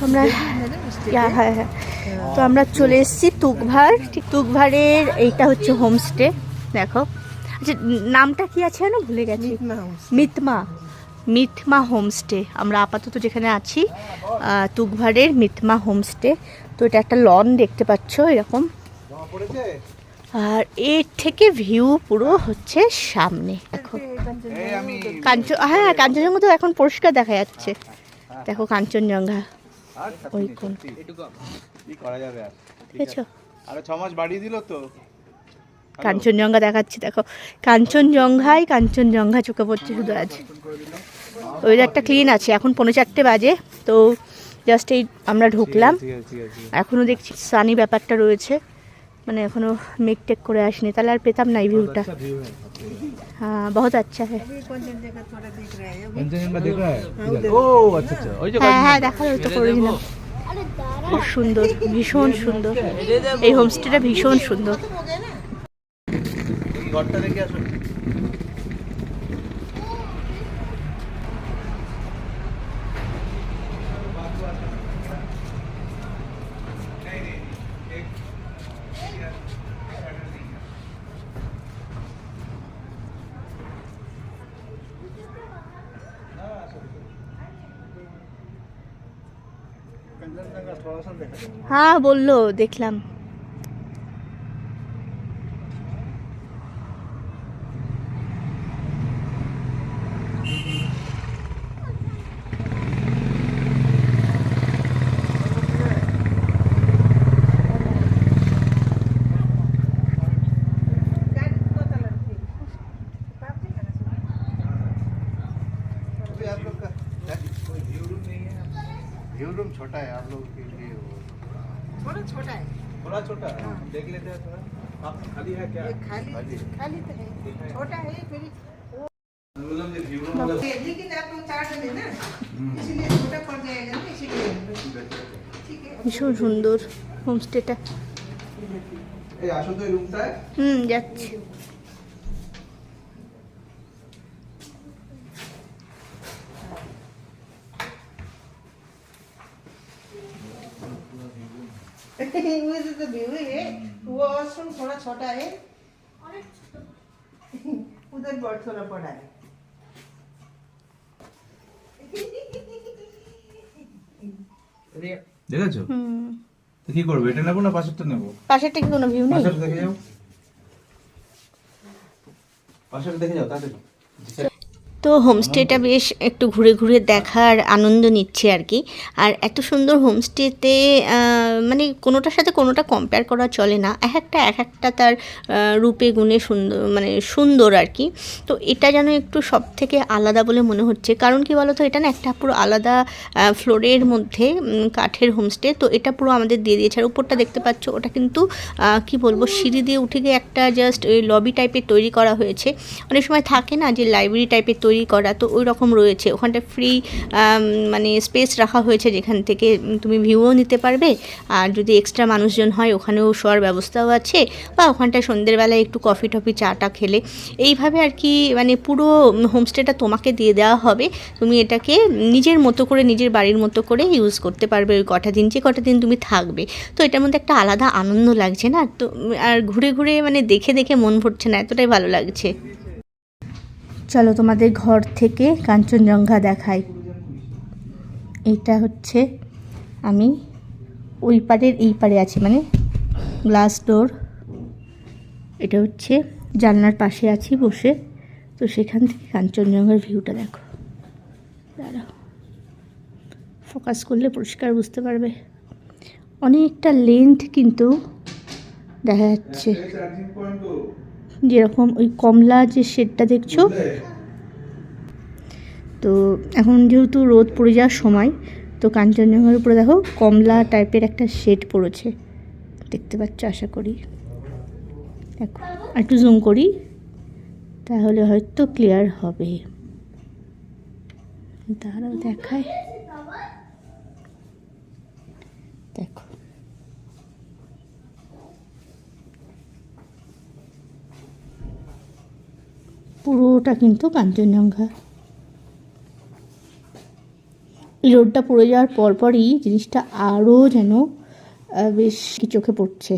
তো আমরা ইয়া, হ্যাঁ। হ্যাঁ তো আমরা চলে এসেছি তুকভার ঠিক তুকভারের এইটা হচ্ছে হোমস্টে দেখো। আচ্ছা নামটা কি আছে জানো ভুলে গেছি। মিতমা মিথমা হোমস্টে। আমরা আপাতত যেখানে আছি তুকভারের মিথমা হোমস্টে। তো এটা একটা লন দেখতে পাচ্ছ এরকম। আর এর থেকে ভিউ পুরো হচ্ছে সামনে দেখো। কাঞ্চন হ্যাঁ কাঞ্চনজঙ্ঘা তো এখন পরিষ্কার দেখা যাচ্ছে। দেখো কাঞ্চনজঙ্ঘা। ওই কোন? কি করা যাবে আর? দেখেছ আরও ছ মাস বাড়িয়ে দিল তো। কাঞ্চনজঙ্ঘা দেখাচ্ছি দেখো। কাঞ্চনজঙ্ঘাই কাঞ্চনজঙ্ঘা চোখে পড়ছে শুধু আজ। ওয়েদারটা ক্লিন আছে এখন পনেরো চারটে বাজে তো জাস্ট এই আমরা ঢুকলাম। এখনও দেখছি সানি ব্যাপারটা রয়েছে। মানে এখনো মেক টেক করে আসেনি তাহলে আর পেতাম না এই ভিউটা হ্যাঁ বহুত আচ্ছা হ্যাঁ कंचनजंगा देख रहा है ओ अच्छा अच्छा ওই যে হ্যাঁ হ্যাঁ দেখা তো করেছিলাম খুব সুন্দর ভীষণ সুন্দর এই হোমস্টেটা ভীষণ সুন্দর ঘরটা দেখে আসুন হ্যাঁ বলল দেখলাম। अभी आप लोग का कोई व्यू रूम नहीं है व्यू रूम छोटा है आप लोगों के लिए वो थोड़ा छोटा है थोड़ा छोटा है देख लेते हैं थोड़ा आप खाली है क्या ये खाली खाली है। खाली तो है छोटा है फिर मतलब ये व्यू रूम मतलब लेकिन आप लोग चार जने ना इसलिए छोटा पड़ जाएगा ना इसीलिए ठीक है ভীষণ সুন্দর হোমস্টেটা এই আসো তো এই রুমটায় হুম যাচ্ছি ইংলিশে তো বিউই রে টু আওয়ার্স ফ্রম থোড়া ছোটা হে উধর বড় থোড়া বড়া রে দেখেছ তো কি করবে? এটা নেব না পাশেরটা নেব? পাশেরটা কি কোনো ভিউ নেই। পাশেরটা দেখে যাও। পাশেরটা দেখে যাও তাহলে তো হোমস্টেটা বেশ একটু ঘুরে ঘুরে দেখার আনন্দ নিচ্ছে আর কি। আর এত সুন্দর হোমস্টেতে মানে কোনোটার সাথে কোনোটা কম্পেয়ার করা চলে না। এক একটা এক একটা তার রূপে গুণে সুন্দর মানে সুন্দর আর কি। তো এটা যেন একটু সব থেকে আলাদা বলে মনে হচ্ছে। কারণ কি বলতো এটা না একটা পুরো আলাদা ফ্লোরের মধ্যে কাঠের হোমস্টে তো এটা পুরো আমাদের দিয়ে দিয়েছে। আর উপরটা দেখতে পাচ্ছ ওটা কিন্তু কি বলব সিঁড়ি দিয়ে উঠে গিয়ে একটা জাস্ট ওই লবি টাইপের তৈরি করা হয়েছে। অনেক সময় থাকে না যে লাইব্রেরি টাইপের তৈরি করা তো ওই রকম রয়েছে। ওখানটা ফ্রি মানে স্পেস রাখা হয়েছে যেখান থেকে তুমি ভিউও নিতে পারবে। আর যদি এক্সট্রা মানুষজন হয়, ওখানেও শোয়ার ব্যবস্থাও আছে। বা ওখানটায় সন্ধ্যের বেলায় একটু কফি টফি, চাটা খেলে। এইভাবে আর কি মানে পুরো হোমস্টেটা তোমাকে দিয়ে দেওয়া হবে। তুমি এটাকে নিজের মতো করে, নিজের বাড়ির মতো করে ইউজ করতে পারবে ওই কটা দিন। যে কটা দিন তুমি থাকবে। তো এটার মধ্যে একটা আলাদা আনন্দ লাগছে না? তো, আর ঘুরে ঘুরে মানে দেখে দেখে মন ভরছে না? এতটাই ভালো লাগছে। চলো তোমাদের ঘর থেকে কাঞ্চনজঙ্ঘা দেখাই। এটা হচ্ছে আমি ওই পারের এই পারে আছি মানে গ্লাস ডোর এটা হচ্ছে জানলার পাশে আছি বসে। তো সেখান থেকে কাঞ্চনজঙ্ঘার ভিউটা দেখো। দাঁড়াও। ফোকাস করলে পরিষ্কার বুঝতে পারবে। অনেকটা লেন্থ কিন্তু দেখা যাচ্ছে। যেরকম ওই কমলা যে শেডটা দেখছ? তো এখন যেহেতু রোদ পড়ে যাওয়ার সময়, তো কাঞ্চনজঙ্ঘার উপরে দেখো কমলা টাইপের একটা শেড পড়েছে। দেখতে পাচ্ছ, আশা করি। দেখো, একটু জুম করি, তাহলে হয়তো ক্লিয়ার হবে। দাঁড়াও দেখায় দেখো পুরোটা কিন্তু কাঞ্চনজঙ্ঘা। এই রোডটা পড়ে যাওয়ার পরপরই জিনিসটা আরও যেন বেশ কি চোখে পড়ছে।